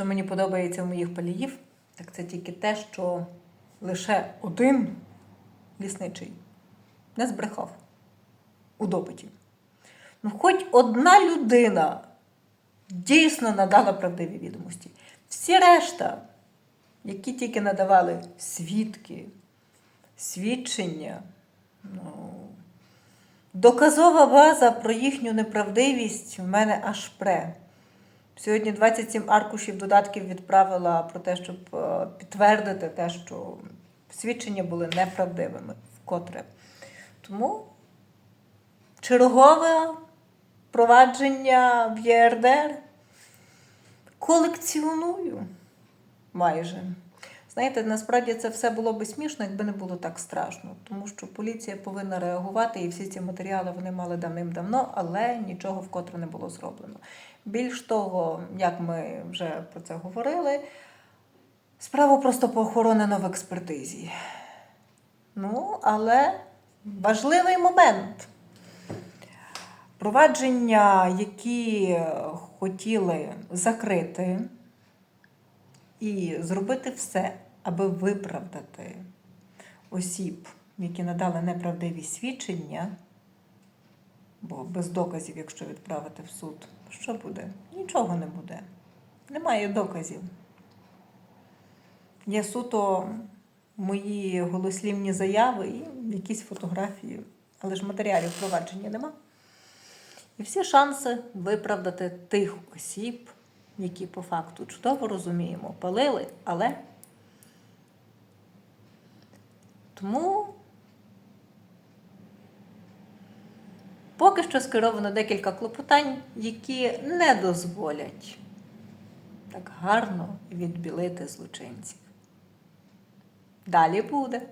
Що мені подобається в моїх паліїв, так це тільки те, що лише один лісничий не збрехав у допиті. Ну, хоч одна людина дійсно надала правдиві відомості. Всі решта, які тільки надавали свідки, свідчення, ну, доказова база про їхню неправдивість в мене аж пре. Сьогодні 27 аркушів додатків відправила про те, щоб е, підтвердити те, що свідчення були неправдивими вкотре. Тому чергове провадження в ЄРДР колекціоную майже. Знаєте, насправді це все було би смішно, якби не було так страшно, тому що поліція повинна реагувати, і всі ці матеріали вони мали давним-давно, але нічого вкотре не було зроблено. Більш того, як ми вже про це говорили, справу просто похоронено в експертизі. Ну, але важливий момент. Провадження, які хотіли закрити і зробити все, аби виправдати осіб, які надали неправдиві свідчення, бо без доказів, якщо відправити в суд, що буде? Нічого не буде. Немає доказів. Є суто мої голослівні заяви і якісь фотографії, але ж матеріалів провадження нема. І всі шанси виправдати тих осіб, які по факту чудово розуміємо, палили, але тому поки що скеровано декілька клопотань, які не дозволять так гарно відбілити злочинців. Далі буде.